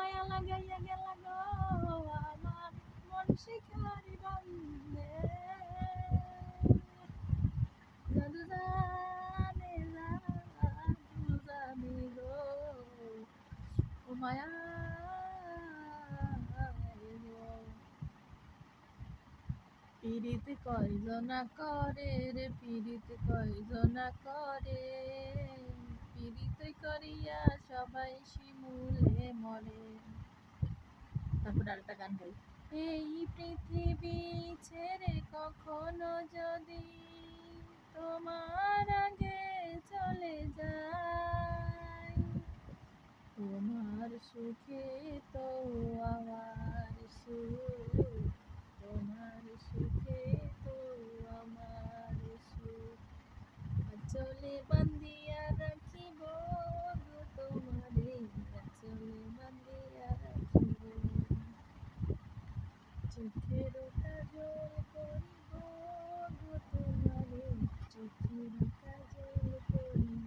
মায়া লাগাইয়া গেল গো মন শিখারি বন্ধে। জাদু জানে জাদু জানে গো, ও মায়া পীড়িত কয়জনা করে রে, পীড়িত কয়জনা করে। পীড়িত করিয়া সবাই শিমুলে মরে। তারপর আরেকটা গান এই পৃথিবী ছেড়ে কখনো যদি তোমার আগে চলে যায়, তোমার সুখে তো আমার সুখ। চোখের কাজল করিব গো তোমারে চোখের কাজল করিব।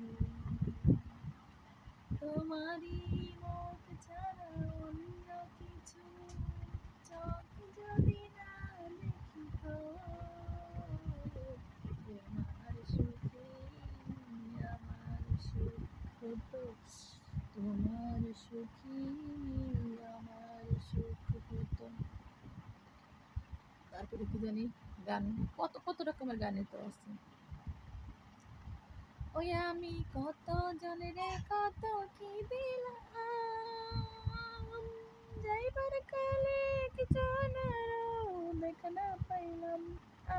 তোমারই মুখ কিছু চোখ যদি না দেখিত তোমার সুখে আমার সুখ তোমার সুখী আমার সুখ হতো তারপরে কি জানি গান, কত কত রকমের গানে তো আছে। ওই আমি কত জনের কত কি দিলাম, যাইবার কালে কিছু না দেখা না পাইলাম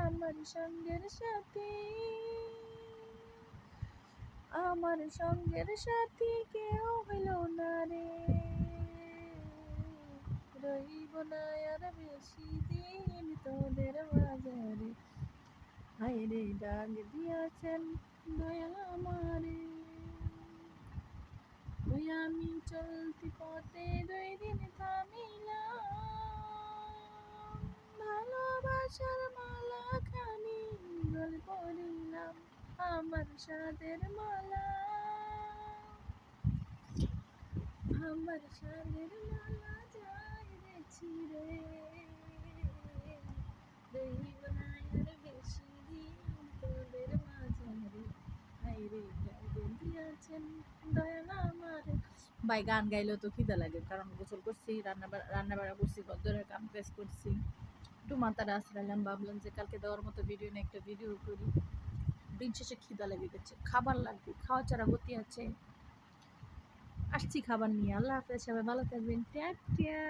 আমার সঙ্গের সাথে। আমার সঙ্গের সাথে কেউ হইল না রে, রইব না আর বেশি তোদের বাজারে হায় রে, ডাক দিয়াছেন দয়াল আমারে। ওই আমি চলতি পথে দুই দিন থামিলাম। ভালোবাসার মালা খানি গল্প দিলাম আমার সাদের মালা। আমার সাদের মালা যাই রে ছিড়ে রইব না আর বেশি দিন তোদের মাঝারে হাইরে গাইবেন আমার ভাই, গান গাইলেও তো খিদা লাগে, কারণ গোসল করছি, রান্না বাড়া করছি গদ্দরের কাম কাজ করছি। একটু মাথাটা আসলাম ভাবলাম যে কালকে দেওয়ার মতো ভিডিও নিয়ে একটা ভিডিও করি। দিন শেষে খিদা লেগে গেছে খাবার লাগবে, খাওয়া ছাড়া গতি আছে। আসছি খাবার নিয়ে। আল্লাহ হাফেজ, সবাই ভালো থাকবেন। টাটা